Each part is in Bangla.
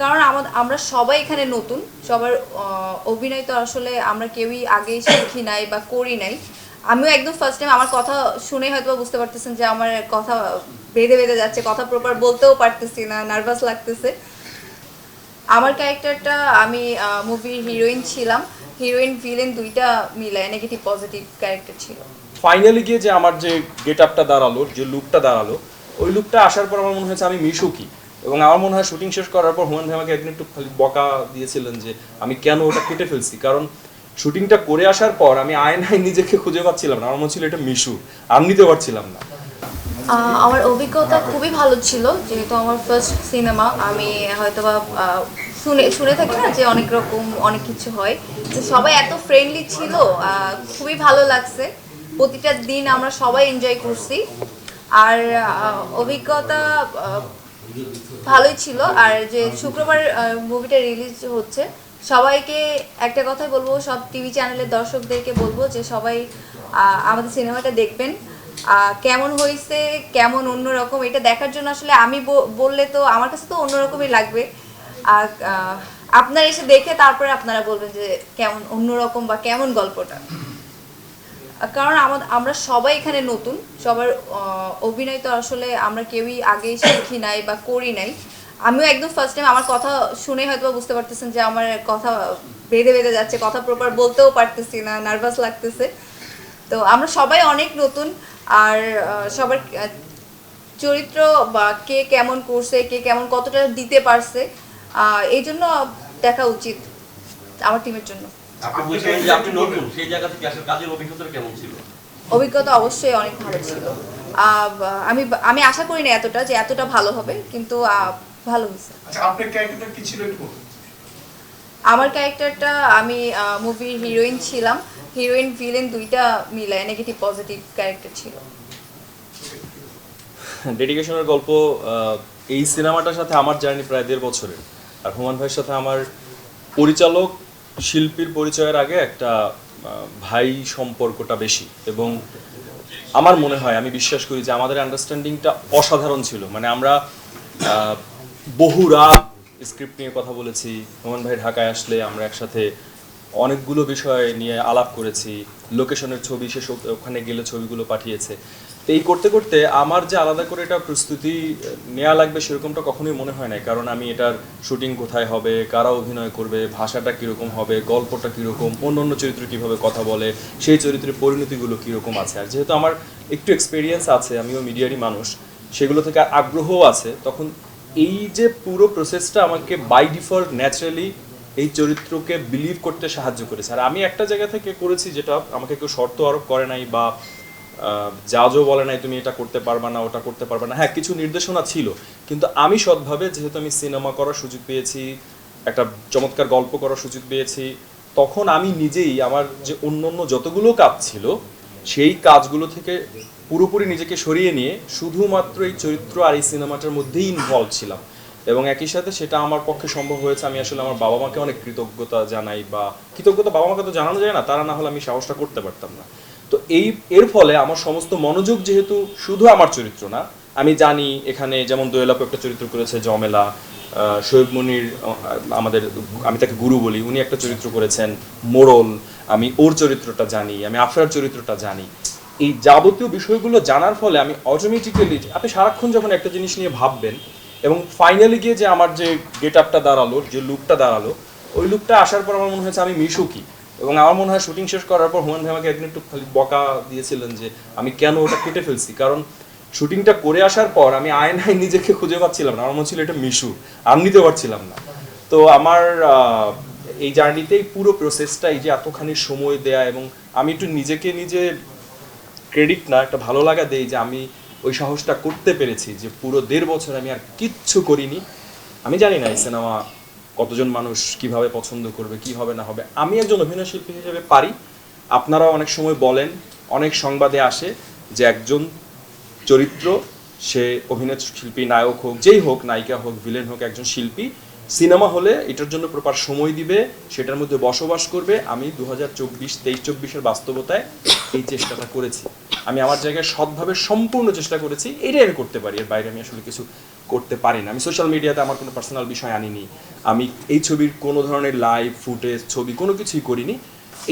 কারণ আমরা সবাই এখানে নতুন। সবার অভিনয় তো আসলে আমরা কেউই আগে শিখি নাই বা করি নাই। আমিও একদম ফার্স্ট টাইম আমার কথা শুনে হয়তো বুঝতে পারতেছেন যে আমার কথা বেঁধে বেঁধে যাচ্ছে, কথা প্রপার বলতেও পারতেছি না নার্ভাস লাগতেছে। আমার ক্যারেক্টারটা আমি মুভির হিরোইন ছিলাম। হিরোইন ভিলেন দুইটা মিলায় নেগেটিভ পজিটিভ ক্যারেক্টার ছিল। ফাইনালি গিয়ে যে আমার যে গেট আপটা দাঁড়াল, যে লুকটা দাঁড়াল, ওই লুকটা আসার পর আমার মনে হয়েছে আমি মিশুকি। এবং আমার মনে হয় শুটিং শেষ করার পর হুমান ভাই আমাকে একদিন একটু খালি বকা দিয়েছিলেন যে আমি কেন ওটা কেটে ফেলছি? কারণ শুটিংটা করে আসার পর আমি আয়নায় নিজেকে খুঁজে পাচ্ছিলাম না। আমার মনে ছিল এটা মিশু। আমি নিতে পারছিলাম না। আমার অভিজ্ঞতা খুবই ভালো ছিল যেহেতু আমার ফার্স্ট সিনেমা আমি হয়তোবা আহ, শুনে শুনে থাকি না যে অনেক রকম অনেক কিছু হয়। তো সবাই এত ফ্রেন্ডলি ছিল খুবই ভালো লাগছে। প্রতিটা দিন আমরা সবাই এনজয় করছি। আর অভিজ্ঞতা ভালোই ছিল। আর যে শুক্রবার মুভিটা রিলিজ হচ্ছে, সবাইকে একটা কথাই বলব, সব টিভি চ্যানেলের দর্শকদেরকে বলব যে সবাই আমাদের সিনেমাটা দেখবেন। কেমন হয়েছে, কেমন অন্যরকম, এটা দেখার জন্য আসলে আমি বললে তো আমার কাছে তো অন্যরকমই লাগবে। আর আপনারা এসে দেখে তারপরে আপনারা বলবেন যে কেমন অন্যরকম বা কেমন গল্পটা। কারণ আমরা সবাই এখানে নতুন। সবার অভিনয় তো আসলে আমরা কেউই আগে শিখি নাই বা করি নাই। আমিও একদম ফার্স্ট টাইম আমার কথা শুনে হয়তো বুঝতে পারতেছেন যে আমার কথা বেঁধে বেঁধে যাচ্ছে, কথা প্রপার বলতেও পারতেছি না নার্ভাস লাগতেছে। তো আমরা সবাই অনেক নতুন আর সবার চরিত্র বা কে কেমন করছে, কে কেমন কতটা দিতে পারছে এই জন্য দেখা উচিত আমার টিমের জন্য। আপনি বলছিলেন যে আপনি নতুন সেই জায়গা থেকে আসলে কাজের অভিজ্ঞতা কেমন ছিল? অভিজ্ঞতা অবশ্যই অনেক ভালো ছিল। আহ, আমি আমি আশা করি না এতটা যে এতটা ভালো হবে কিন্তু আহ, ভালো হয়েছে। আচ্ছা আপনার ক্যারেক্টারটা কি ছিল একটু আমার ক্যারেক্টারটা আমি মুভির হিরোইন ছিলাম। হিরোইন ভিলেন দুইটা মিলায় নেগেটিভ পজিটিভ ক্যারেক্টার ছিল। ডেডিকেশনের গল্প আহ, এই সিনেমাটার সাথে আমার জার্নি প্রায় দেড় বছরের। আর হুমান ভাইয়ের সাথে আমার পরিচালক শিল্পীর পরিচয়ের আগে একটা ভাই সম্পর্কটা বেশি এবং আমার মনে হয়, আমি বিশ্বাস করি যে আমাদের আন্ডারস্ট্যান্ডিংটা অসাধারণ ছিল। মানে আমরা বহু রাত স্ক্রিপ্ট নিয়ে কথা বলেছি হুমান ভাই ঢাকায় আসলে আমরা একসাথে অনেকগুলো বিষয় নিয়ে আলাপ করেছি লোকেশনের ছবি সে ওখানে গেলে ছবিগুলো পাঠিয়েছে। তো এই করতে করতে আমার যে আলাদা করে এটা প্রস্তুতি নেওয়া লাগবে সেরকমটা কখনোই মনে হয় না কারণ আমি এটার শুটিং কোথায় হবে, কারা অভিনয় করবে, ভাষাটা কীরকম হবে, গল্পটা কীরকম, অন্য অন্য চরিত্র কীভাবে কথা বলে, সেই চরিত্রের পরিণতিগুলো কীরকম আছে। আর যেহেতু আমার একটু এক্সপিরিয়েন্স আছে, আমিও মিডিয়ারই মানুষ, সেগুলো থেকে আগ্রহও আছে, তখন এই যে পুরো প্রসেসটা আমাকে বাই ডিফল্ট ন্যাচারালি এই চরিত্রকে বিলিভ করতে সাহায্য করেছে। আর আমি একটা জায়গা থেকে করেছি যেটা আমাকে কেউ শর্ত আরোপ করে নাই বা জাজও বলে নাই তুমি এটা করতে পারবা না, ওটা করতে পারবা না। হ্যাঁ কিছু নির্দেশনা ছিল, কিন্তু আমি সৎভাবে যেহেতু আমি সিনেমা করার সুযোগ পেয়েছি, একটা চমৎকার গল্প করার সুযোগ পেয়েছি, তখন আমি নিজেই আমার যে অন্য অন্য যতগুলো কাজ ছিল, সেই কাজগুলো থেকে পুরোপুরি নিজেকে সরিয়ে নিয়ে শুধুমাত্র এই চরিত্র আর এই সিনেমাটার মধ্যেই ইনভলভ ছিলাম। এবং একই সাথে সেটা আমার পক্ষে সম্ভব হয়েছে, আমি আসলে আমার বাবা মাকে অনেক কৃতজ্ঞতা জানাই বা কৃতজ্ঞতা বাবা মাকে তো জানানো যায় না, তারা না হলে আমি সাহসটা করতে পারতাম না। তো এই, এর ফলে আমার সমস্ত মনোযোগ যেহেতু শুধু আমার চরিত্র না, আমি জানি এখানে যেমন দোয়েলাপু একটা চরিত্র করেছে, জমেলা শোয়েব মনির আমাদের আমি তাকে গুরু বলি, উনি একটা চরিত্র করেছেন মোড়ল আমি ওর চরিত্রটা জানি, আমি আফরার চরিত্রটা জানি। এই যাবতীয় বিষয়গুলো জানার ফলে আমি অটোমেটিক্যালি আপনি সারাক্ষণ যখন একটা জিনিস নিয়ে ভাববেন এবং ফাইনালি গিয়ে যে আমার যে গেট আপটা দাঁড়াল, যে লুকটা দাঁড়াল, ওই লুকটা আসার পর আমার মনে হয়েছে আমি মিশুকি এবং আমার মনে হয় শুটিং শেষ করার পর হুমান ভাই আমাকে একদিন একটু খালি বকা দিয়েছিলেন যে, আমি কেন ওটা কেটে ফেলছি? কারণ শুটিংটা করে আসার পর আমি আয়নায় নিজেকে খুঁজে পাচ্ছিলাম না। আমার মনে ছিল এটা মিশু আমি নিতে পারছিলাম না। তো আমার এই জার্নিতে এই পুরো প্রসেসটা এই যে এতখানি সময় দেয়া এবং আমি একটু নিজেকে নিজে ক্রেডিট না, একটা ভালো লাগা দেই যে আমি ওই সাহসটা করতে পেরেছি যে পুরো দেড় বছর আমি আর কিচ্ছু করিনি। আমি জানি না এই সিনেমা কতজন মানুষ কীভাবে পছন্দ করবে, কি হবে না হবে। আমি একজন অভিনয় শিল্পী হিসেবে পারি। আপনারা অনেক সময় বলেন, অনেক সংবাদে আসে যে একজন চরিত্র, সে অভিনয় শিল্পী, নায়ক হোক, যেই হোক, নায়িকা হোক ভিলেন হোক, একজন শিল্পী সিনেমা হলে এটার জন্য প্রপার সময় দিবে, সেটার মধ্যে বসবাস করবে। আমি দু হাজার চব্বিশ, তেইশ চব্বিশের বাস্তবতায় এই চেষ্টাটা করেছি। আমি আমার জায়গায় সৎভাবে সম্পূর্ণ চেষ্টা করেছি, এটাই আমি করতে পারি। এর বাইরে আমি আসলে কিছু করতে পারি না। আমি সোশ্যাল মিডিয়াতে আমার কোনো পার্সোনাল বিষয় আনিনি। আমি এই ছবির কোনো ধরনের লাইভ ফুটেজ ছবি কোনো কিছুই করিনি।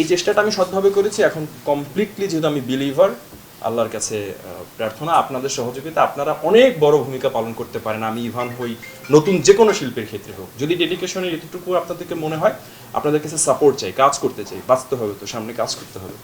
এই চেষ্টাটা আমি সৎভাবে করেছি। এখন কমপ্লিটলি যেহেতু আমি বিলিভার আল্লাহর কাছে প্রার্থনা। আপনাদের সহযোগিতা, আপনারা অনেক বড় ভূমিকা পালন করতে পারেন। আমি ইভান হই, নতুন যে কোনো শিল্পের ক্ষেত্রে হোক। যদি ডেডিকেশনের এতটুকু আপনাদেরকে মনে হয়, আপনাদের কাছে সাপোর্ট চাই, কাজ করতে চাই, বাঁচতে হবে তো, সামনে কাজ করতে হবে তো।